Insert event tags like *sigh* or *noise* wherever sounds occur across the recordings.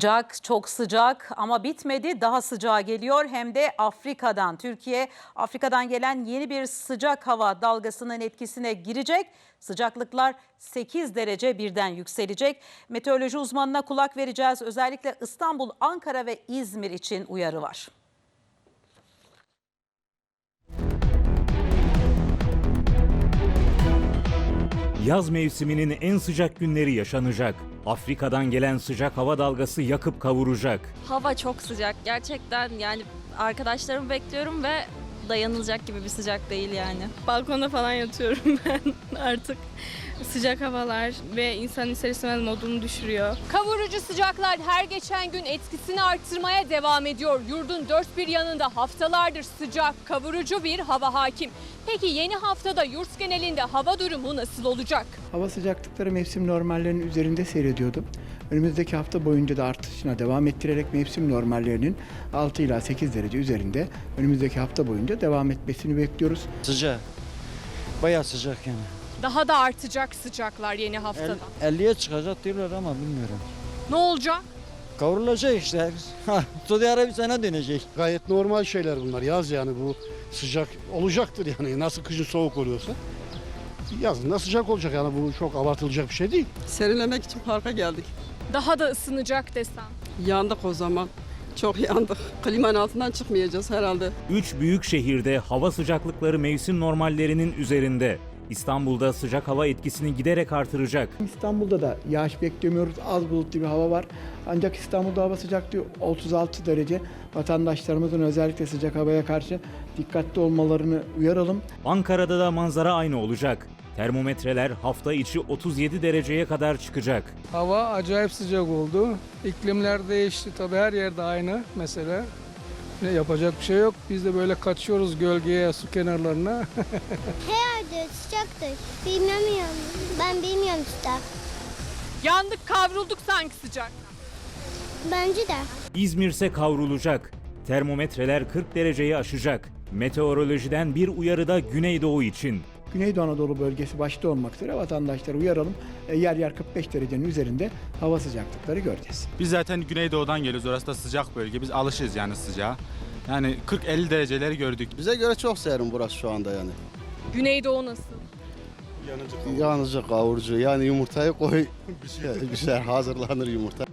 Sıcak, çok sıcak ama bitmedi. Daha sıcağı geliyor hem de Afrika'dan. Türkiye Afrika'dan gelen yeni bir sıcak hava dalgasının etkisine girecek. Sıcaklıklar 8 derece birden yükselecek. Meteoroloji uzmanına kulak vereceğiz. Özellikle İstanbul, Ankara ve İzmir için uyarı var. Yaz mevsiminin en sıcak günleri yaşanacak. Afrika'dan gelen sıcak hava dalgası yakıp kavuracak. Hava çok sıcak. Gerçekten yani arkadaşlarımı bekliyorum ve dayanılacak gibi bir sıcak değil yani. Balkonda falan yatıyorum *laughs* ben artık. Sıcak havalar ve insan ister istemez modunu düşürüyor. Kavurucu sıcaklar her geçen gün etkisini arttırmaya devam ediyor. Yurdun dört bir yanında haftalardır sıcak, kavurucu bir hava hakim. Peki yeni haftada yurt genelinde hava durumu nasıl olacak? Hava sıcaklıkları mevsim normallerinin üzerinde seyrediyordu. Önümüzdeki hafta boyunca da artışına devam ettirerek mevsim normallerinin 6 ila 8 derece üzerinde önümüzdeki hafta boyunca devam etmesini bekliyoruz. Sıcak. Bayağı sıcak yani. Daha da artacak sıcaklar yeni haftada. El- 50'ye çıkacak diyorlar ama bilmiyorum. Ne olacak? Kavrulacak işte. Suudi Arabistan'a dönecek. Gayet normal şeyler bunlar. Yaz yani bu sıcak olacaktır yani. Nasıl kışın soğuk oluyorsa. Yazın da sıcak olacak yani bu çok abartılacak bir şey değil. Serinlemek için parka geldik. Daha da ısınacak desem. Yandık o zaman. Çok yandık. Klimanın altından çıkmayacağız herhalde. Üç büyük şehirde hava sıcaklıkları mevsim normallerinin üzerinde. İstanbul'da sıcak hava etkisini giderek artıracak. İstanbul'da da yağış beklemiyoruz. Az bulutlu bir hava var. Ancak İstanbul'da hava sıcaklığı 36 derece. Vatandaşlarımızın özellikle sıcak havaya karşı dikkatli olmalarını uyaralım. Ankara'da da manzara aynı olacak. Termometreler hafta içi 37 dereceye kadar çıkacak. Hava acayip sıcak oldu. İklimler değişti tabii her yerde aynı mesela. Ne yapacak bir şey yok. Biz de böyle kaçıyoruz gölgeye, su kenarlarına. *laughs* Herhalde sıcaktır. Bilmiyorum. Ben bilmiyorum işte. Yandık kavrulduk sanki sıcak. Bence de. İzmir ise kavrulacak. Termometreler 40 dereceyi aşacak. Meteorolojiden bir uyarı da Güneydoğu için. Güneydoğu Anadolu bölgesi başta olmak üzere vatandaşları uyaralım. E, Yer yer 45 derecenin üzerinde hava sıcaklıkları göreceğiz. Biz zaten Güneydoğu'dan geliyoruz. Orası da sıcak bölge. Biz alışız yani sıcağa. Yani 40-50 dereceleri gördük. Bize göre çok serin burası şu anda yani. Güneydoğu nasıl? Yanıcı kavurucu yani yumurtayı koy. *laughs* Güzel hazırlanır yumurta.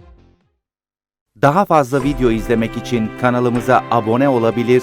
Daha fazla video izlemek için kanalımıza abone olabilir,